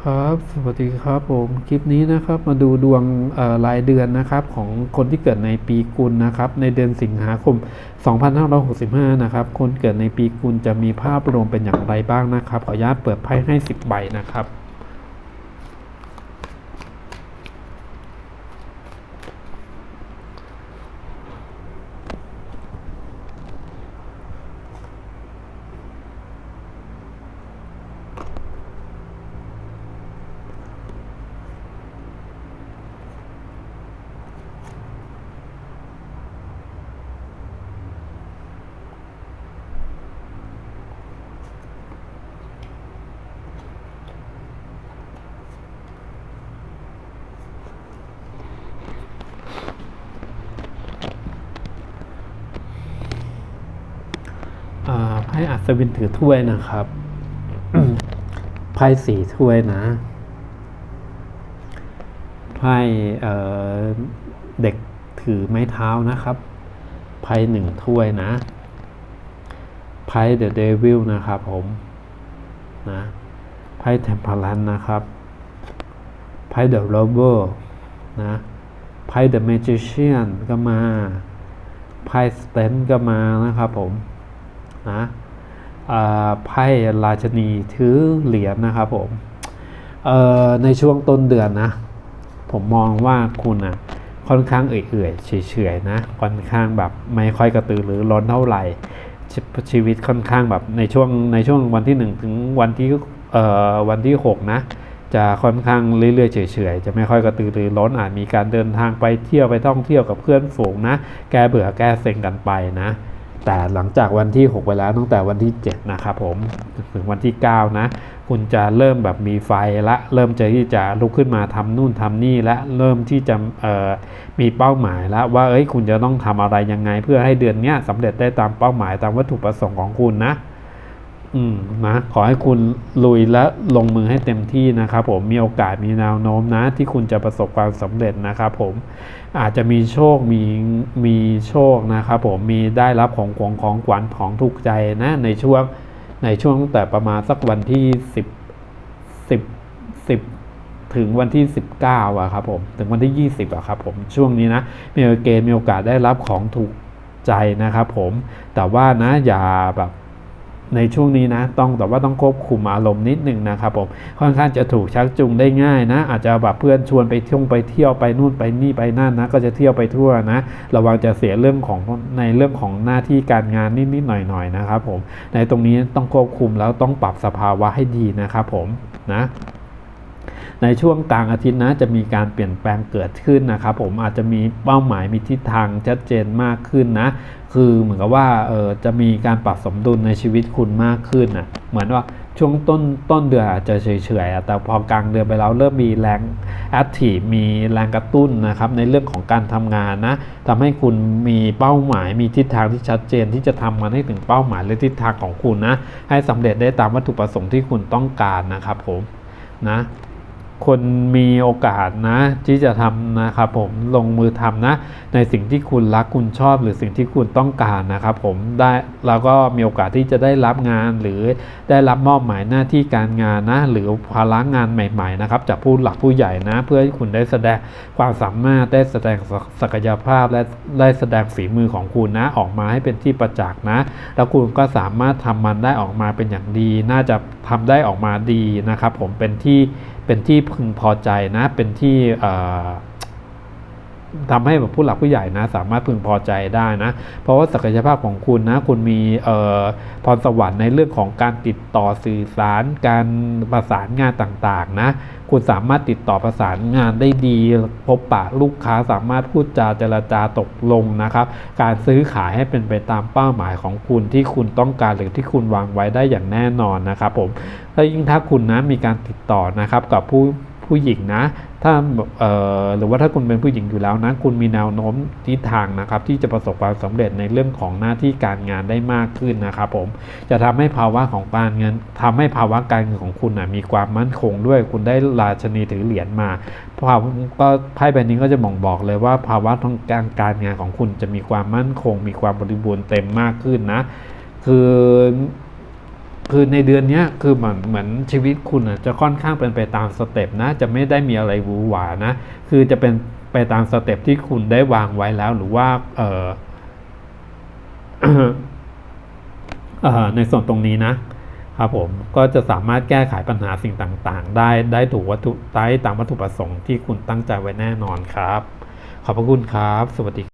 ครับ สวัสดีครับผม คลิปนี้นะครับมาดูดวงรายเดือนนะครับของคนที่เกิดในปีกุลนะครับ ในเดือนสิงหาคม 2565 นะครับ คนเกิดในปีกุลจะมีภาพรวมเป็นอย่างไรบ้างนะครับ ขออนุญาตเปิดไพ่ให้ 10 ใบนะครับ ไพ่อัศวินถือถ้วยนะครับไพ่สี่ถ้วยนะไพ่เอ่อเด็กถือไม้เท้านะครับไพ่หนึ่งถ้วยนะไพ่เดอะเดวิลนะครับผมนะไพ่เทมเพลันนะครับไพ่เดอะโรเบอร์นะไพ่เดอะเมจิเชียนก็มาไพ่สเตนก็มานะครับผม นะไพ่ราชนีถือเหรียญนะครับผมในช่วงต้นเดือนนะ ผมมองว่าคุณอะค่อนข้างเอื่อยๆเฉยๆนะค่อนข้างแบบไม่ค่อยกระตือรือร้นเท่าไหร่ชชีวิตค่อนข้างแบบในช่วงในช่วงวันที่หนึ่งถึงวันที่วันที่หกนะ จะค่อนข้างเรื่อยๆเฉยๆจะไม่ค่อยกระตือรือร้นอาจมีการเดินทางไปเที่ยวไปท่องเที่ยวกับเพื่อนฝูงนะ แกเบื่อแกเซ็งกันไปนะ แต่หลังจากวันที่ 6 ไปแล้วตั้งแต่วันที่ 7 นะครับผมถึงวันที่ 9 นะ คุณจะเริ่มแบบมีไฟละ เริ่มจะที่จะลุกขึ้นมาทำนู่นทำนี่และเริ่มที่จะมีเป้าหมายแล้วว่าเอ้ยคุณจะต้องทำอะไรยังไง เพื่อให้เดือนนี้ยสำเร็จได้ตามเป้าหมายตามวัตถุประสงค์ของคุณนะ อืมนะขอให้คุณลุยและลงมือให้เต็มที่นะครับผมมีโอกาสมีแนวโน้มนะ ที่คุณจะประสบความสำเร็จนะครับผมอาจจะมีโชคมีมีโชคนะครับผมมีได้รับของขวัญของขวัญของถูกใจนะในช่วงในช่วงตั้งแต่ประมาณสักวันที่สิบสิบสิบถึงวันที่ 19อะครับผมถึงวันที่ 20อะครับผมช่วงนี้นะมีเกณฑ์มีโอกาสได้รับของถูกใจนะครับผมแต่ว่านะอย่าแบบ ในช่วงนี้นะต้องแต่ว่าต้องควบคุมอารมณ์นิดหนึ่งนะครับผมค่อนข้างจะถูกชักจูงได้ง่ายนะ อาจจะแบบเพื่อนชวนไปเที่ยวไปเที่ยวไปนู่นไปนี่ไปนั่นนะ ก็จะเที่ยวไปทั่วนะ ระวังจะเสียเรื่องของในเรื่องของหน้าที่การงานนิดๆหน่อยๆนะครับผมในตรงนี้ต้องควบคุมแล้วต้องปรับสภาวะให้ดีนะครับผมนะในช่วงกลางอาทิตย์นะจะมีการเปลี่ยนแปลงเกิดขึ้นนะครับผมอาจจะมีเป้าหมายมีทิศทางชัดเจนมากขึ้นนะ คือเหมือนกับว่าเออจะมีการปรับสมดุลในชีวิตคุณมากขึ้นนะเหมือนว่าช่วงต้นต้นเดือนอาจจะเฉยๆแต่พอกลางเดือนไปแล้วเริ่มมีแรงแอคทีฟมีแรงกระตุ้นนะครับในเรื่องของการทำงานนะทำให้คุณมีเป้าหมายมีทิศทางที่ชัดเจนที่จะทำมันให้ถึงเป้าหมายและทิศทางของคุณนะให้สำเร็จได้ตามวัตถุประสงค์ที่คุณต้องการนะครับผมนะ คนมีโอกาสนะ ที่จะทำนะครับผมลงมือทำนะ ในสิ่งที่คุณรักคุณชอบ หรือสิ่งที่คุณต้องการนะครับผมได้แล้วก็มีโอกาสที่จะได้รับงานหรือได้รับมอบหมายหน้าที่การงานนะ หรือภาระงานใหม่ ๆ นะครับ จากผู้หลักผู้ใหญ่นะ เพื่อให้คุณได้แสดงความสามารถได้แสดงศักยภาพและได้แสดงฝีมือของคุณนะ ออกมาให้เป็นที่ประจักษ์นะ แล้วคุณก็สามารถทำมันได้ออกมาเป็นอย่างดี น่าจะทำได้ออกมาดีนะครับ ผมเป็นที่ เป็นที่พึงพอใจนะ เป็นที่เทำให้แบบผู้หลักผู้ใหญ่นะ สามารถพึงพอใจได้นะ เพราะว่าศักยภาพของคุณนะ คุณมีพรสวรรค์ในเรื่องของการติดต่อสื่อสาร การประสานงานต่างๆนะ คุณสามารถติดต่อประสานงานได้ดี พบปะลูกค้าสามารถพูดจาเจรจาตกลงนะครับ การซื้อขายให้เป็นไปตามเป้าหมายของคุณที่คุณต้องการหรือที่คุณวางไว้ได้อย่างแน่นอนนะครับผมแล้วยิ่งถ้าคุณนะมีการติดต่อนะครับกับผู้ ผู้หญิงนะถ้าหรือว่าถ้าคุณเป็นผู้หญิงอยู่แล้วนะคุณมีแนวโน้มทิศทางนะครับ ที่จะประสบความสำเร็จในเรื่องของหน้าที่การงานได้มากขึ้นนะครับผมจะทำให้ภาวะของการเงินทำให้ภาวะการเงินของคุณนะมีความมั่นคงด้วยคุณได้ราชนีถือเหรียญมาภาพก็ไพ่ใบนี้ก็จะบ่งบอกเลยว่าภาวะทางการการงานของคุณจะมีความมั่นคง มีความบริบูรณ์เต็มมากขึ้นนะ คือ คือในเดือนนี้คือเหมือนเหมือนชีวิตคุณอะจะค่อนข้างเป็นไปตามสเต็ปนะ จะไม่ได้มีอะไรหวือหวานะ คือจะเป็นไปตามสเต็ปที่คุณได้วางไว้แล้วหรือว่าเออเออในส่วนตรงนี้นะครับผมก็จะสามารถแก้ไขปัญหาสิ่งต่างๆ ได้ได้ถูกวัตถุได้ตามวัตถุประสงค์ที่คุณตั้งใจไว้แน่นอนครับ ขอบพระคุณครับ สวัสดี